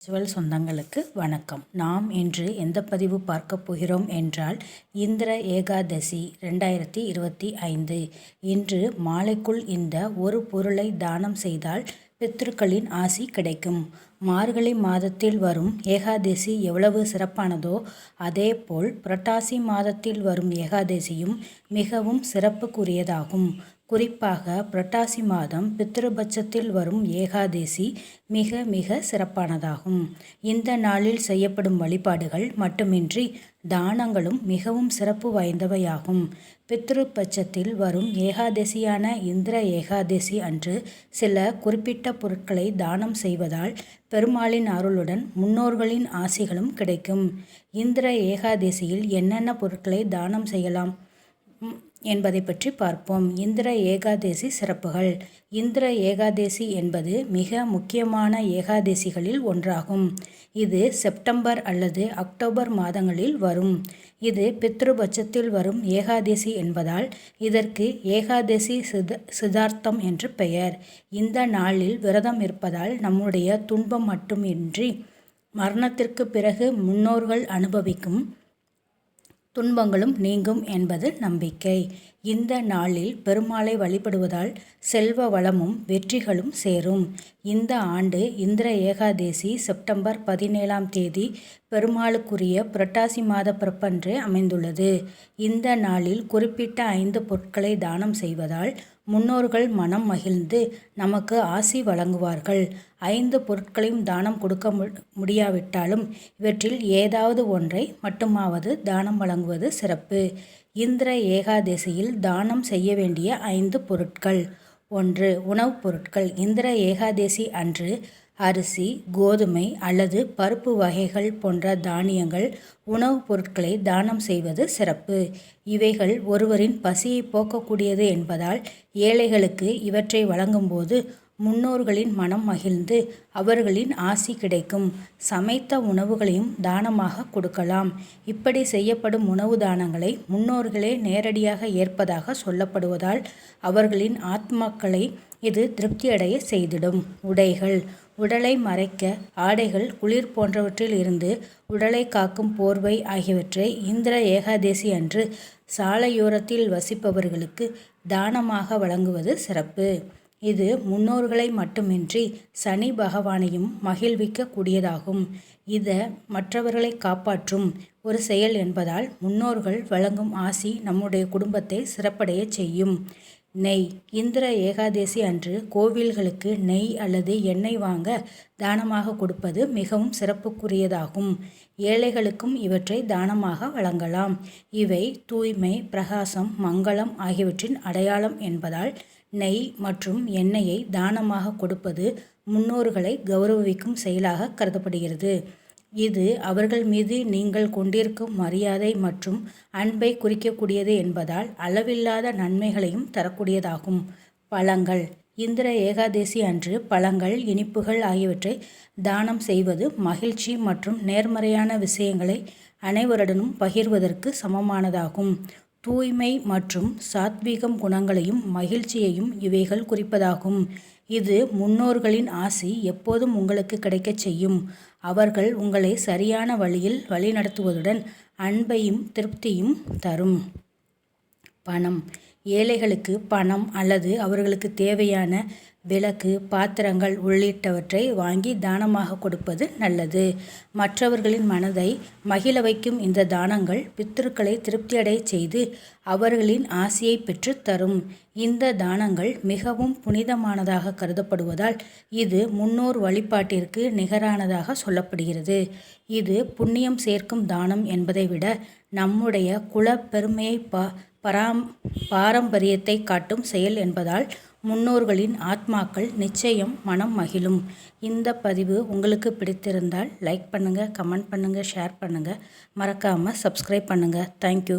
Visual சொந்தங்களுக்கு வணக்கம். நாம் இன்று எந்த பதிவு பார்க்க போகிறோம் என்றால் இந்திர ஏகாதசி ரெண்டாயிரத்தி இருபத்தி ஐந்து. இன்று மாலைக்குள் இந்த ஒரு பொருளை தானம் செய்தால் பித்ருக்களின் ஆசி கிடைக்கும். மார்கழி மாதத்தில் வரும் ஏகாதசி எவ்வளவு சிறப்பானதோ அதேபோல் புரட்டாசி மாதத்தில் வரும் ஏகாதசியும் மிகவும் சிறப்புக்குரியதாகும். குறிப்பாக புரட்டாசி மாதம் பித்ருபட்சத்தில் வரும் ஏகாதசி மிக மிக சிறப்பானதாகும். இந்த நாளில் செய்யப்படும் வழிபாடுகள் மட்டுமின்றி தானங்களும் மிகவும் சிறப்பு வாய்ந்தவையாகும். பித்ருபட்சத்தில் வரும் ஏகாதசியான இந்திர ஏகாதசி அன்று சில குறிப்பிட்ட பொருட்களை தானம் செய்வதால் பெருமாளின் அருளுடன் முன்னோர்களின் ஆசிகளும் கிடைக்கும். இந்திர ஏகாதசியில் என்னென்ன பொருட்களை தானம் செய்யலாம்? என்பதை பற்றி பார்ப்போம். இந்திர ஏகாதசி சிறப்புகள். இந்திர ஏகாதசி என்பது மிக முக்கியமான ஏகாதசிகளில் ஒன்றாகும். இது செப்டம்பர் அல்லது அக்டோபர் மாதங்களில் வரும். இது பித்ருபட்சத்தில் வரும் ஏகாதசி என்பதால் இதற்கு ஏகாதசி சித சிதார்த்தம் என்று பெயர். இந்த நாளில் விரதம் இருப்பதால் நம்முடைய துன்பம் மட்டுமின்றி மரணத்திற்கு பிறகு முன்னோர்கள் அனுபவிக்கும் துன்பங்களும் நீங்கும் என்பது நம்பிக்கை. இந்த நாளில் பெருமாளை வழிபடுவதால் செல்வ வளமும் வெற்றிகளும் சேரும். இந்த ஆண்டு இந்திர ஏகாதேசி செப்டம்பர் பதினேழாம் தேதி பெருமாளுக்குரிய புரட்டாசி மாத பிறப்பன்றே அமைந்துள்ளது. இந்த நாளில் குறிப்பிட்ட ஐந்து பொருட்களை தானம் செய்வதால் முன்னோர்கள் மனம் மகிழ்ந்து நமக்கு ஆசி வழங்குவார்கள். ஐந்து பொருட்களையும் தானம் கொடுக்க முடியாவிட்டாலும் இவற்றில் ஏதாவது ஒன்றை மட்டுமாவது தானம் வழங்குவது சிறப்பு. இந்திர ஏகாதசியில் தானம் செய்ய வேண்டிய ஐந்து பொருட்கள். ஒன்று உணவுப் பொருட்கள். இந்திர ஏகாதசி அன்று அரிசி கோதுமை அல்லது பருப்பு வகைகள் போன்ற தானியங்கள் உணவுப் பொருட்களை தானம் செய்வது சிறப்பு. இவைகள் ஒருவரின் பசியை போக்கக்கூடியது என்பதால் ஏழைகளுக்கு இவற்றை வழங்கும்போது முன்னோர்களின் மனம் மகிழ்ந்து அவர்களின் ஆசி கிடைக்கும். சமைத்த உணவுகளையும் தானமாக கொடுக்கலாம். இப்படி செய்யப்படும் உணவு தானங்களை முன்னோர்களே நேரடியாக ஏற்பதாக சொல்லப்படுவதால் அவர்களின் ஆத்மாக்களை இது திருப்தியடைய செய்திடும். உடைகள். உடலை மறைக்க ஆடைகள் குளிர் போன்றவற்றில் இருந்து உடலை காக்கும் போர்வை ஆகியவற்றை இந்திர ஏகாதசி அன்று சாலையோரத்தில் வசிப்பவர்களுக்கு தானமாக வழங்குவது சிறப்பு. இது முன்னோர்களை மட்டுமின்றி சனி பகவானையும் மகிழ்விக்கக்கூடியதாகும். இத இதை மற்றவர்களை காப்பாற்றும் ஒரு செயல் என்பதால் முன்னோர்கள் வழங்கும் ஆசி நம்முடைய குடும்பத்தை சிறப்படைய செய்யும். நெய். இந்திர ஏகாதசி அன்று கோவில்களுக்கு நெய் அல்லது எண்ணெய் வாங்க தானமாக கொடுப்பது மிகவும் சிறப்புக்குரியதாகும். ஏழைகளுக்கும் இவற்றை தானமாக வழங்கலாம். இவை தூய்மை பிரகாசம் மங்களம் ஆகியவற்றின் அடையாளம் என்பதால் நெய் மற்றும் எண்ணெயை தானமாக கொடுப்பது முன்னோர்களை கௌரவிக்கும் செயலாக கருதப்படுகிறது. இது அவர்கள் மீது நீங்கள் கொண்டிருக்கும் மரியாதை மற்றும் அன்பை குறிக்கக்கூடியது என்பதால் அளவில்லாத நன்மைகளையும் தரக்கூடியதாகும். பழங்கள். இந்திர ஏகாதசி அன்று பழங்கள் இனிப்புகள் ஆகியவற்றை தானம் செய்வது மகிழ்ச்சி மற்றும் நேர்மறையான விஷயங்களை அனைவருடனும் பகிர்வதற்கு சமமானதாகும். தூய்மை மற்றும் சாத்வீகம் குணங்களையும் மகிழ்ச்சியையும் இவைகள் குறிப்பதாகும். இது முன்னோர்களின் ஆசி எப்போதும் உங்களுக்கு கிடைக்கச் செய்யும். அவர்கள் உங்களை சரியான வழியில் வழிநடத்துவதுடன் அன்பையும் திருப்தியும் தரும். பணம். ஏழைகளுக்கு பணம் அல்லது அவர்களுக்கு தேவையான விளக்கு பாத்திரங்கள் உள்ளிட்டவற்றை வாங்கி தானமாக கொடுப்பது நல்லது. மற்றவர்களின் மனதை மகிழ வைக்கும் இந்த தானங்கள் பித்திருக்களை திருப்தியடை செய்து அவர்களின் ஆசையை பெற்று தரும். இந்த தானங்கள் மிகவும் புனிதமானதாக கருதப்படுவதால் இது முன்னோர் வழிபாட்டிற்கு நிகரானதாக சொல்லப்படுகிறது. இது புண்ணியம் சேர்க்கும் தானம் என்பதை விட நம்முடைய குல பெருமையை பா பராம் பாரம்பரியத்தை காட்டும் செயல் என்பதால் முன்னோர்களின் ஆத்மாக்கள் நிச்சயம் மனம் மகிழும். இந்த பதிவு உங்களுக்கு பிடித்திருந்தால் லைக் பண்ணுங்கள் கமெண்ட் பண்ணுங்கள் ஷேர் பண்ணுங்கள் மறக்காமல் சப்ஸ்கிரைப் பண்ணுங்கள் தேங்க்யூ.